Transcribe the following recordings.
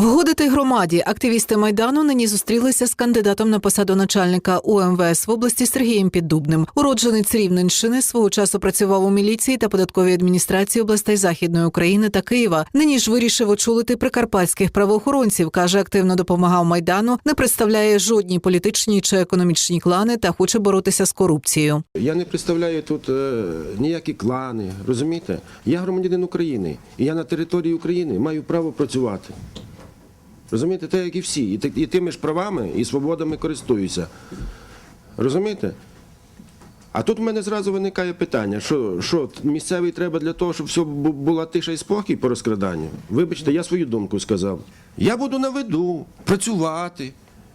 Вгодити громаді активісти майдану нині зустрілися з кандидатом на посаду начальника УМВС в області Сергієм Піддубним. Уродженець Рівненщини свого часу працював у міліції та податковій адміністрації областей Західної України та Києва. Нині ж вирішив очолити прикарпатських правоохоронців. каже, активно допомагав майдану, не представляє жодні політичні чи економічні клани та хоче боротися з корупцією. Я не представляю тут е, ніякі клани, розумієте? Я громадянин України, і я на території України маю право працювати. Розумієте, так як і всі. І, і тими ж правами і свободами користуюся. Розумієте? А тут в мене зразу виникає питання, що, що місцевий треба для того, щоб все була тиша і спокій по розкраданню. Вибачте, я свою думку сказав. Я буду на виду, працювати.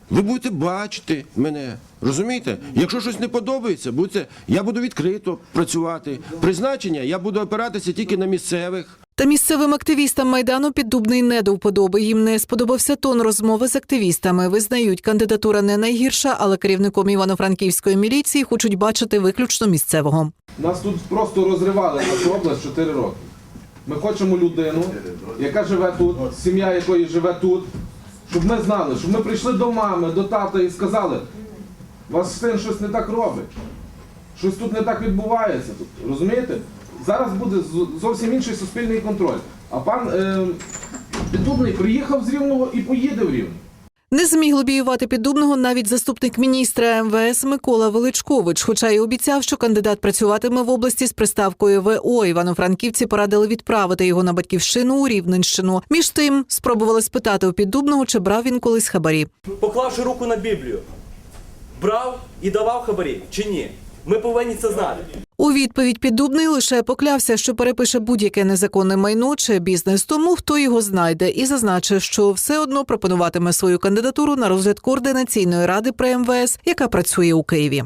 Ви будете бачити мене. Розумієте? Якщо щось не подобається, будете, я буду відкрито працювати. Призначення я буду опиратися тільки на місцевих. Та місцевим активістам майдану піддубний не до вподоби. Їм не сподобався тон розмови з активістами. Визнають, кандидатура не найгірша, але керівником івано-франківської міліції хочуть бачити виключно місцевого. Нас тут просто розривали нашу область 4 роки. Ми хочемо людину, яка живе тут, сім'я якої живе тут, щоб ми знали, щоб ми прийшли до мами, до тата і сказали, вас син щось не так робить. Щось тут не так відбувається. Розумієте? Зараз буде з- зовсім інший суспільний контроль. А пан е, Піддубний приїхав з Рівного і поїде в Рівне. Не зміг лобіювати піддубного навіть заступник міністра МВС Микола Величкович, хоча й обіцяв, що кандидат працюватиме в області з приставкою ВО. Івано-Франківці порадили відправити його на батьківщину у Рівненщину. Між тим спробували спитати у піддубного, чи брав він колись хабарі. поклавши руку на Біблію, брав і давав хабарі чи ні? Ми повинні це знати. У відповідь піддубний лише поклявся, що перепише будь-яке незаконне майно чи бізнес тому, хто його знайде, і зазначив, що все одно пропонуватиме свою кандидатуру на розгляд координаційної ради при МВС, яка працює у Києві.